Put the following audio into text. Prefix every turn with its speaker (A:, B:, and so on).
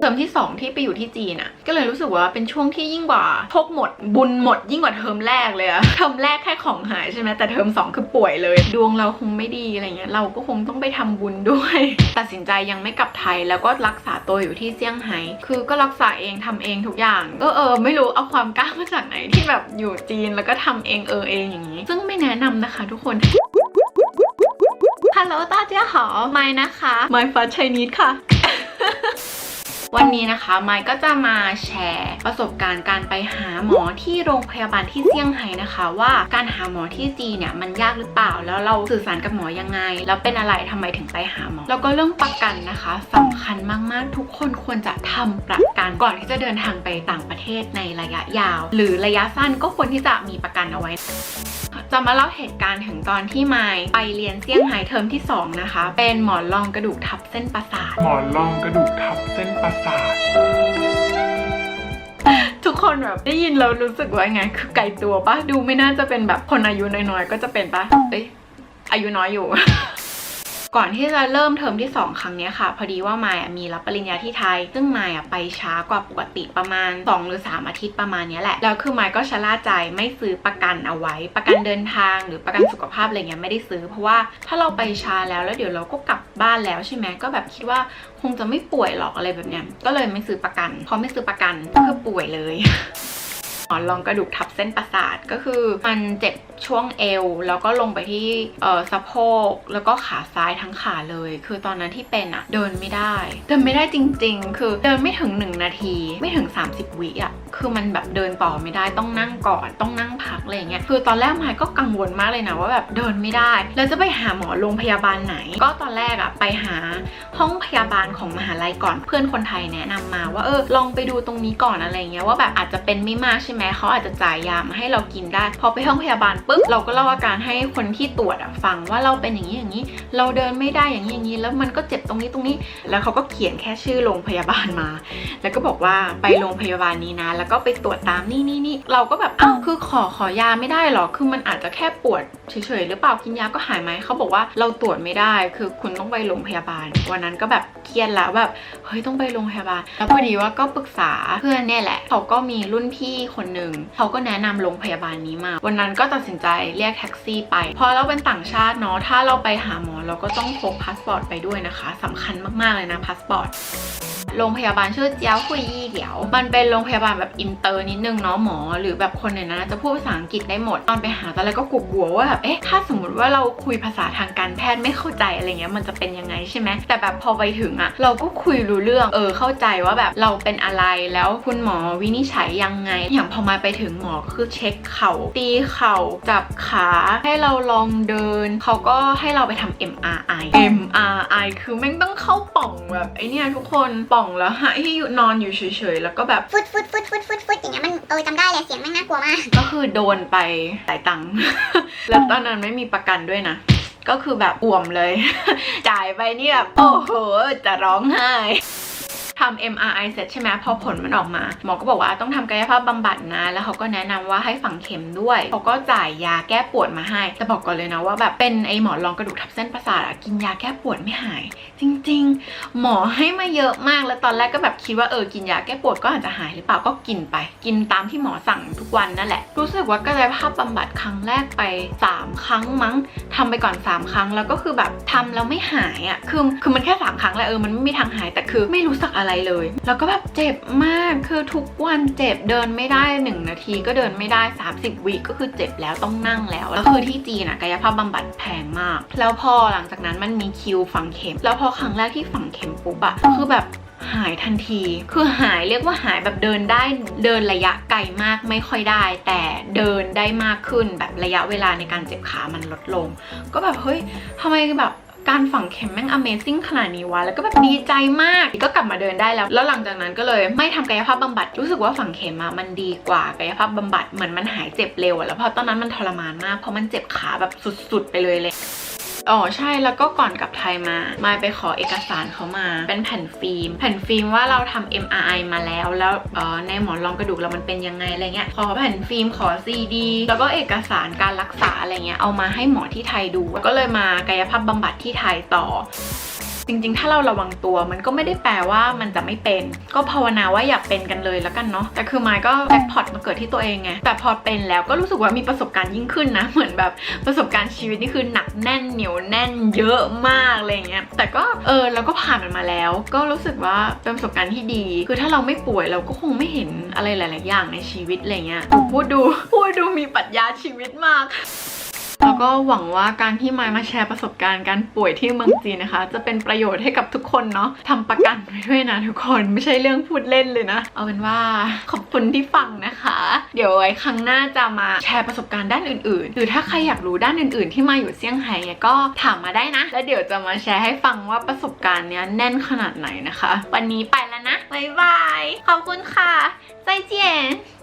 A: เทอมที่2ที่ไปอยู่ที่จีนอะก็เลยรู้สึกว่าเป็นช่วงที่ยิ่งกว่าทกหมดบุญหมดยิ่งกว่าเทอมแรกเลยอะเทอมแรกแค่ของหายใช่ไหมแต่เทอม2คือป่วยเลย ดวงเราคงไม่ดีอะไรเงี้ยเราก็คงต้องไปทำบุญด้วย ตัดสินใจยังไม่กลับไทยแล้วก็รักษาตัวอยู่ที่เซี่ยงไฮ้คือก็รักษาเองทำเองทุกอย่างก็เออไม่รู้เอาความกล้ามาจากไหนที่แบบอยู่จีนแล้วก็ทำเองเออเองอย่างนี้ ซึ่งไม่แนะนำนะคะ ทุกคนฮัลโหลตาเจ้าหอไม่นะคะไม่ฟ้าชัยนิดค่ะ วันนี้นะคะไมค์ก็จะมาแชร์ประสบการณ์การไปหาหมอที่โรงพยาบาลที่เซี่ยงไฮ้นะคะ ว่าการหาหมอที่จีนเนี่ยมันยากหรือเปล่า แล้วเราสื่อสารกับหมอยังไง แล้วเป็นอะไรทำไมถึงไปหาหมอ แล้วก็เรื่องประกันนะคะสำคัญมากๆ ทุกคนควรจะทำประกันก่อนที่จะเดินทางไปต่างประเทศในระยะยาว หรือระยะสั้นก็ควรที่จะมีประกันเอาไว้จะมาเล่าเหตุการณ์ถึงตอนที่ไมค์ไปเรียนเซี่ยงไฮ้เทอมที่ 2 นะคะ เป็นหมอนรองกระดูกทับเส้นประสาท
B: หมอนรองกระดูกทับเส้นประสาท
A: ทุกคนแบบได้ยินแล้วรู้สึกว่าไง คือไกลตัวปะดูไม่น่าจะเป็นแบบคนอายุน้อยๆ ก็จะเป็นปะเอ้ยอายุน้อยอยู่ ก่อนที่จะเริ่มเทอมที่ 2 ครั้งนี้ค่ะ พอดีว่าไมายมีรับปริญญาที่ไทย ซึ่งไมายไปช้ากว่าปกติประมาณ 2 หรือ 3 อาทิตย์ประมาณนี้แหละ แล้วคือไมายก็ชะล่าใจไม่ซื้อประกันเอาไว้ ประกันเดินทางหรือประกันสุขภาพอะไรเงี้ยไม่ได้ซื้อ เพราะว่าถ้าเราไปช้าแล้วแล้วเดี๋ยวเราก็กลับบ้านแล้วใช่ไหมก็แบบคิดว่าคงจะไม่ป่วยหรอกอะไรแบบเนี้ยก็เลยไม่ซื้อประกันพอไม่ซื้อประกันก็คือป่วยเลยหมอนรองกระดูกทับเส้นประสาทก็คือมันเจ็บ ช่วงเอว แล้วก็ลงไปที่เออสะโพกแล้วก็ขาซ้ายทั้งขาเลย คือตอนนั้นที่เป็นอะเดินไม่ได้ เดินไม่ได้จริง ๆ คือเดินไม่ถึง 1 นาที ไม่ถึง 30 วิอะคือมันแบบเดินต่อไม่ได้ต้องนั่งก่อนต้องนั่งพักอะไรเงี้ยคือตอนแรกมายก็กังวลมากเลยนะว่าแบบเดินไม่ได้ แล้วจะไปหาหมอโรงพยาบาลไหน ก็ตอนแรกอะไปหาห้องพยาบาลของมหาลัยก่อนเพื่อนคนไทยแนะนำมาว่าเออลองไปดูตรงนี้ก่อนอะไรเงี้ยว่าแบบอาจจะเป็นไม่มากใช่ไหมเขาอาจจะจ่ายยามาให้เรากินได้พอไปห้องพยาบาลปบเราก็เล่าอาการให้คนที่ตรวจอะฟังว่าเราเป็นอย่างนี้อย่างนี้ เราเดินไม่ได้อย่างนี้อย่างนี้ แล้วมันก็เจ็บตรงนี้ตรงนี้ แล้วเขาก็เขียนแค่ชื่อโรงพยาบาลมา แล้วก็บอกว่าไปโรงพยาบาลนี้นะ แล้วก็ไปตรวจตามนี่นี่นี่เราก็แบบอ้าวคือขอขอยาไม่ได้หรอคือมันอาจจะแค่ปวด เฉยๆหรือเปล่ากินยาก็หายไหมเขาบอกว่าเราตรวจไม่ได้ คือคุณต้องไปโรงพยาบาล วันนั้นก็แบบเครียดแล้วแบบเฮ้ยต้องไปโรงพยาบาล แล้วพอดีว่าก็ปรึกษาเพื่อนเนี่ยแหละเขาก็มีรุ่นพี่คนหนึ่งเขาก็แนะนำโรงพยาบาลนี้มา วันนั้นก็ตัดสินใจเรียกแท็กซี่ไปพอเราเป็นต่างชาติเนาะถ้าเราไปหาหมอเราก็ต้องพกพาสปอร์ตไปด้วยนะคะสำคัญมากๆเลยนะพาสปอร์ต โรงพยาบาลชื่อเจียวคุยยี่เดี๋ยว มันเป็นโรงพยาบาลแบบอินเตอร์นิดนึงเนาะหมอ หรือแบบคนในนั้นจะพูดภาษาอังกฤษได้หมด ตอนไปหาตอนแรกก็กลัวๆว่าแบบเอ๊ะถ้าสมมติว่าเราคุยภาษาทางการแพทย์ไม่เข้าใจอะไรเงี้ยมันจะเป็นยังไงใช่ไหมแต่แบบพอไปถึงอะเราก็คุยรู้เรื่องเออเข้าใจว่าแบบเราเป็นอะไรแล้วคุณหมอวินิจฉัยยังไง อย่างพอมาไปถึงหมอก็คือเช็คเข่าตีเข่าจับขาให้เราลองเดิน เขาก็ให้เราไปทำ MRI MRI คือแม่งต้องเข้าป่องแบบไอเนี่ยทุกคนป่องแล้วให้อยู่นอนอยู่เฉยๆแล้วก็แบบ
C: ฟึดฟึดฟึดฟึดฟึดฟึดอย่างเงี้ยมันเออจำได้เลยเสียงแม่งน่ากลัวมาก
A: ก็คือโดนไปหลายตังค์แล้วตอนนั้นไม่มีประกันด้วยนะ ก็คือแบบอ่วมเลย จ่ายไปนี่แบบโอ้โหจะร้องไห้ ทำ MRI เสร็จใช่ไหมพอผลมันออกมา หมอก็บอกว่าต้องทำกายภาพบำบัดนะ แล้วเขาก็แนะนำว่าให้ฝังเข็มด้วยเขาก็จ่ายยาแก้ปวดมาให้แต่บอกก่อนเลยนะว่าแบบเป็นไอหมอนรองกระดูกทับเส้นประสาทอะกินยาแก้ปวดไม่หาย จริง ๆ หมอให้มาเยอะมากแล้วตอนแรกก็แบบคิดว่าเออกินยาแก้ปวดก็อาจจะหายหรือเปล่าก็กินไป กินตามที่หมอสั่งทุกวันนั่นแหละรู้สึกว่ากายภาพบำบัดครั้งแรกไป 3 ครั้งมั้งทำไปก่อน 3 ครั้งแล้วก็คือแบบทำแล้วไม่หายอะ่ะคือคือมันแค่3ครั้งแหละเออมันไม่มีทางหายแต่คือไม่รู้สึกอะไรเลย แล้วก็แบบเจ็บมากคือทุกวันเจ็บเดินไม่ได้ 1 นาทีก็เดินไม่ได้ 30วิก็คือเจ็บแล้วต้องนั่งแล้วแล้วคือที่จีนอะกายภาพบำบัดแพงมาก แล้วพอหลังจากนั้นมันมีคิวฝังเข็ม แล้วพอครั้งแรกที่ฝังเข็มปุ๊บอะคือแบบหายทันที คือหายเรียกว่าหายแบบเดินได้เดินระยะไกลมากไม่ค่อยได้ แต่เดินได้มากขึ้นแบบระยะเวลาในการเจ็บขามันลดลง ก็แบบเฮ้ยทำไมแบบ การฝังเข็มแม่ง Amazing ขนาดนี้วะ แล้วก็แบบดีใจมาก ก็กลับมาเดินได้แล้ว แล้วหลังจากนั้นก็เลยไม่ทำกายภาพบำบัด รู้สึกว่าฝังเข็มอะมันดีกว่ากายภาพบำบัด เหมือนมันหายเจ็บเร็วอะแล้วพอตอนนั้นมันทรมานมาก เพราะมันเจ็บขาแบบสุดๆไปเลยเลย อ๋อใช่แล้วก็ก่อนกลับไทยมา มาไปขอเอกสารเขามา เป็นแผ่นฟิล์ม แผ่นฟิล์มว่าเราทำ MRI มาแล้ว แล้วเออในหมอนรองกระดูกเรามันเป็นยังไงอะไรเงี้ย ขอแผ่นฟิล์มขอซีดีแล้วก็เอกสารการรักษาอะไรเงี้ย เอามาให้หมอที่ไทยดู ก็เลยมากายภาพบำบัดที่ไทยต่อ จริง ๆ ถ้าเราระวังตัวมันก็ไม่ได้แปลว่ามันจะไม่เป็น ก็ภาวนาว่าอย่าเป็นกันเลยแล้วกันเนาะแต่คือไม้ก็แจ็คพอตมาเกิดที่ตัวเองไงแต่พอเป็นแล้วก็รู้สึกว่ามีประสบการณ์ยิ่งขึ้นนะ เหมือนแบบประสบการณ์ชีวิตนี่คือหนักแน่นเหนียวแน่นเยอะมากอะไรเงี้ยแต่ก็เออเราก็ผ่านมันมาแล้ว ก็รู้สึกว่าเป็นประสบการณ์ที่ดี คือถ้าเราไม่ป่วยเราก็คงไม่เห็นอะไรหลาย ๆ อย่างในชีวิตอะไรเงี้ยพูดดูพูดดูมีปรัชญาชีวิตมาก แล้วก็หวังว่าการที่มายมาแชร์ประสบการณ์การป่วยที่เมืองจีนนะคะ จะเป็นประโยชน์ให้กับทุกคนเนาะทำประกันไว้ด้วยนะทุกคนไม่ใช่เรื่องพูดเล่นเลยนะ เอาเป็นว่าขอบคุณที่ฟังนะคะ เดี๋ยวไว้ครั้งหน้าจะมาแชร์ประสบการณ์ด้านอื่นๆ หรือถ้าใครอยากรู้ด้านอื่นๆ ที่มาอยู่เซี่ยงไฮ้เนี่ยก็ถามมาได้นะ แล้วเดี๋ยวจะมาแชร์ให้ฟังว่าประสบการณ์เนี้ยแน่นขนาดไหนนะคะ วันนี้ไปแล้วนะบ๊ายบายขอบคุณค่ะ再见